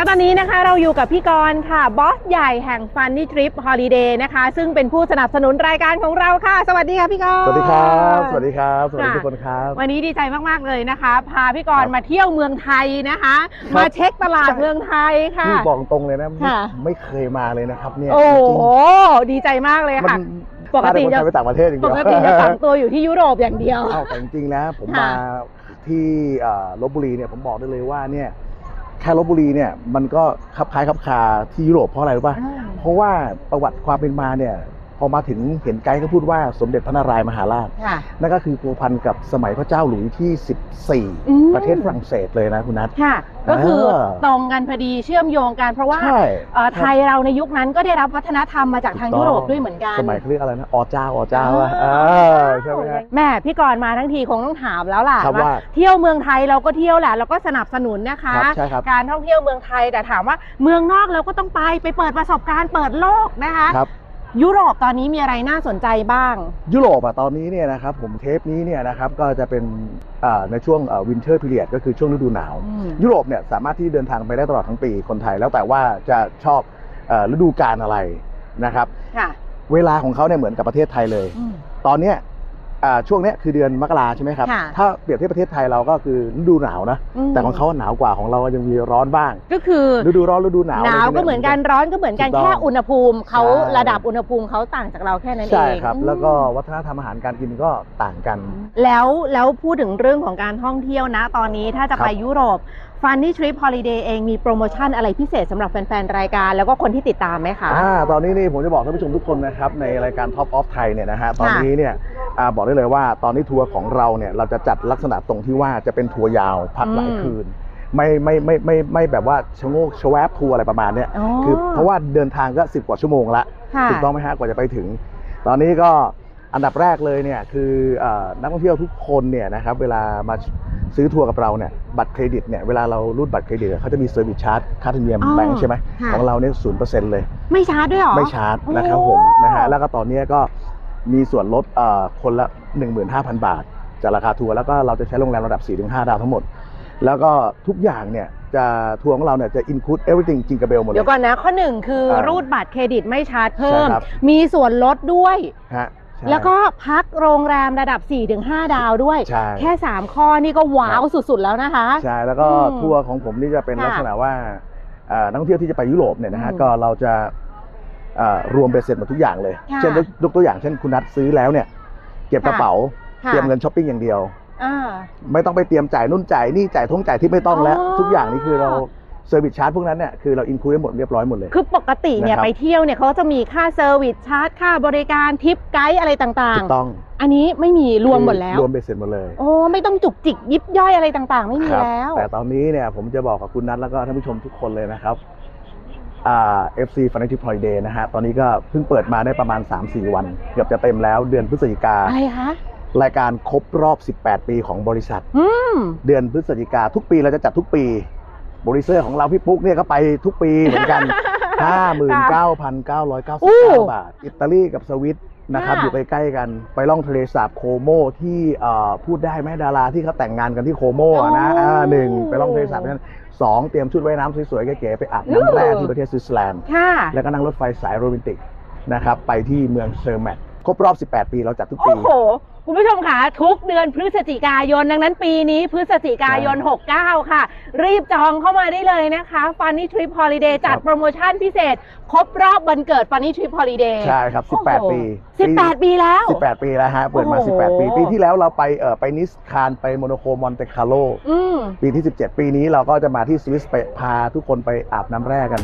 ณตอนนี้นะคะเราอยู่กับพี่กรณ์ค่ะบอสใหญ่แห่ง Funny Trip Holiday นะคะ ซึ่งเป็นผู้สนับสนุนรายการของเราค่ะ สวัสดีค่ะพี่กรณ์สวัสดีครับ สวัสดีครับ สวัสดีค่ะทุกคนครับ วันนี้ดีใจมากๆเลยนะคะ พาพี่กรณ์ครับมาเที่ยวเมืองไทยนะคะครับมาเช็คตลาดใช่เมืองไทยค่ะนี่บอกตรงเลยนะไม่ค่ะไม่เคยมาเลยนะครับเนี่ยโอ้จริงโหดีใจมากเลยๆมัค่ะนปกติพาจะแต่คนไทยไปต่างประเทศอย่างปเดียวกติจะฝังตัวอยู่ที่ยุโรปอย่างเดียวเอ้าแต่จริงๆนะ ผมค่ะมาที่เอ่อลบบุรีเนี่ยผมบอกได้เลยว่าเนี่ย แค่ลบบุรีเนี่ยมันก็คลับคล้ายคลับคาที่ยุโรปเพราะอะไรรู้ป่ะ เพราะว่าประวัติความเป็นมาเนี่ย พอมาถึงเห็นไกด์เขาพูดว่าสมเด็จพระนารายณ์มหาราช ค่ะ นั่นก็คือพัวพันกับสมัยพระเจ้าหลุยที่ อืม 14 ประเทศฝรั่งเศสเลยนะคุณนัท ค่ะ ก็คือเออ ตรงกันพอดีเชื่อมโยงกันเพราะว่าใช่เอ่อไทยเราในยุคนั้นก็ได้รับวัฒนธรรมมาจากทางยุโรปด้วยเหมือนกัน สมัยเขาเรียกอะไรนะอเจ้าอเจ้าอะอ๋เอออใช่ไหมฮะ แม่พี่กรณ์มาทั้งทีคงต้องถามแล้วล่ะครับว่า เที่ยวเมืองไทยเราก็เที่ยวแหละเราก็สนับสนุนนะคะ ครับใช่ครับการท่องเที่ยวเมืองไทยแต่ถามว่าเมืองนอกเราก็ต้องไปไปเปิดประสบการณ์เปิดโลกนะคะ ครับ ยุโรปตอนนี้มีอะไรน่าสนใจบ้าง ยุโรปอะตอนนี้เนี่ยนะครับผมเทปนี้เนี่ยนะครับก็จะเป็นอ่าในช่วงวินเทอร์พีเรียดก็คือช่วงฤดูหนาว อืม ยุโรปเนี่ยสามารถที่เดินทางไปได้ตลอดทั้งปีคนไทยแล้วแต่ว่าจะชอบเอ่อฤดูกาลอะไรนะครับ ค่ะเวลาของเขาเนี่ยเหมือนกับประเทศไทยเลย อืมตอนเนี้ยอ่า ช่วงเนี้ยคือเดือนมกราใช่ไหมครับค่ะถ้าเปรียบเทียบประเทศไทยเราก็คือฤดูหนาวนะมแต่ของเขาหนาวกว่าของเรายังมีร้อนบ้าง ก็คือฤดูร้อนฤดูหนาวหนาวะไรพก็ยเหมือนกันร้อนก็เหมือนกันถูกต้องแค่อุณหภูมิเขาใช่ระดับอุณหภูมิเขาต่างจากเราแค่นั้นเองใช่ครับอืมแล้วก็วัฒนธรรมอาหารการกินก็ต่างกัน แล้วแล้วพูดถึงเรื่องของการท่องเที่ยวนะ ตอนนี้ถ้าจะครับไปยุโรป Funny Trip Holiday เองมีโปรโมชั่นอะไรพิเศษสำหรับแฟนๆ รายการ แล้วก็คนที่ติดตามไหมคะ อ่าตอนนี้นี่ผมจะบอกท่านผู้ชมทุกคนนะครับในรายการ Top of Thai เนี่ยนะฮะตอนนี้เนี่ยอ่าบอกได้เลยว่าตอนนี้ทัวร์ของเราเนี่ยเราจะจัดลักษณะตรงที่ว่าจะเป็นทัวร์ยาวพักหลายอืมคืน ไม่ไม่ไม่ไม่ไม่แบบว่าชะโงกชะแวบทัวร์อะไรประมาณเนี้ยอ๋อคือเพราะว่าเดินทางก็ 10 กว่าชั่วโมงละค่ะ ถูกต้องไหมฮะกว่าจะไปถึง ตอนนี้ก็อันดับแรกเลยเนี่ยคือเอ่อนักท่องเที่ยวทุกคนเนี่ยนะครับเวลามา ซื้อทัวร์กับเราเนี่ยบัตรเครดิตเนี่ยเวลาเรารูดบัตรเครดิตเขาจะมีเซอร์วิสชาร์จค่าธรรมเนียมอ๋อแบงค์ใช่ไหมค่ะ ของเราเนี่ยศูนย์เปอร์เซ็นต์เลย ไม่ชาร์จด้วยเหรอ ไม่ชาร์จนะครับโอ้ผมนะฮะแล้วก็ตอนนี้ก็มีส่วนลดเอ่อคนละ 15,000 บาท จากราคาทัวร์แล้วก็เราจะใช้โรงแรมระดับ 4-5 ดาวทั้งหมด แล้วก็ทุกอย่างเนี่ยจะทัวร์ของเราเนี่ยจะ include everything จิงกระเบลหมดเลเดี๋ย ยวก่อนนะ ข้อหนึ่งคืออ่ารูดบัตรเครดิตไม่ชาร์จเพิ่ม ใช่ครับ มีส่วนลดด้วย ฮะใช่ แล้วก็พักโรงแรมระดับ 4-5 ดาวด้วย ใช่ แค่ 3 ข้อนี่ก็ว้าวสุดๆแล้วนะคะ ใช่แล้วก็อืมทัวร์ของผมนี่จะเป็นค่ะลักษณะว่าเอ่อนักท่องเที่ยวที่จะไปยุโรปเนี่ยนะฮะอืมก็เราจะเอ่อรวมเบสเสร็จหมดทุกอย่างเลย ค่ะเช่นยกยกตัวอย่างเช่นคุณนัดซื้อแล้วเนี่ย เก็บกระเป๋าค่ะ เตรียมเงินช้อปปิ้งอย่างเดียว อ่า ไม่ต้องไปเตรียมจ่ายนู่นจ่ายนี่จ่ายทงจ่ายที่ไม่ต้องแล้ว อ๋อ ทุกอย่างนี่คือเรา เซอร์วิสชาร์จพวกนั้นเนี่ยคือเราอินคลูได้หมดเรียบร้อยหมดเลย คือปกติเนี่ยนะครับ ไปเที่ยวเนี่ยเขาจะมีค่าเซอร์วิสชาร์จค่าบริการทิปไกด์อะไรต่างถูกต้องๆ อันนี้ไม่มีรวมหมดแล้ว รวมเบสเสร็จหมดเลย โอ้ไม่ต้องจุกจิกยิบย่อยอะไรต่างๆ ไม่มีครับแล้ว แต่ตอนนี้เนี่ยผมจะบอกกับคุณนัทแล้วก็ท่านผู้ชมทุกคนเลยนะครับอ่า FC f a n a t i c Holiday นะฮะ ตอนนี้ก็เพิ่งเปิดมาได้ประมาณ 3-4 วัน เกือบจะเต็มแล้วเดือนพฤศจิกา อะไรคะรายการครบรอบ 18 ปีของบริษัท อืม เดือนพฤศจิกาทุกปีเราจะจัดทุกปี บริเซอร์ของเราพี่ปุ๊กเนี่ยก็ไปทุกปีเหมือนกัน59,999 บาท อิตาลีกับสวิตนะครับค่ะ อยู่ใกล้ๆกันไปล่องทะเลสาบโคโมที่เอ่อพูดได้ไหมดาราที่เขาแต่งงานกันที่โคโมอะนะโอ้อ่าหนึ่งไปล่องทะเลสาบนั้นสองเตรียมชุดว่ายน้ำสวยๆเก๋ๆไปอาบน้ำแร่อู้ที่ประเทศสวิตเซอร์แลนด์ ค่ะ แล้วก็นั่งรถไฟสายโรแมนติกนะครับไปที่เมืองเซอร์แมต ครบรอบ 18 ปีเราจัดทุกปี โอ้โห คุณผู้ชมค่ะทุกเดือนพฤศจิกายน ดังนั้นปีนี้พฤศจิกายน 69 ค่ะ รีบจองเข้ามาได้เลยนะคะ Funny Trip Holiday จัดครับโปรโมชั่นพิเศษ ครบรอบวันเกิด Funny Trip Holiday ใช่ครับโอ้โห18 ปี 18 ปีแล้ว 18 ปีแล้วฮะ เปิดมาโอ้โห18 ปี ปีที่แล้วเราไปเอ่อไปนิสคานไปโมโนโคมอนเตคาโลอืมปีที่ 17 ปีนี้เราก็จะมาที่สวิสไปพาทุกคนไปอาบน้ำแร่กัน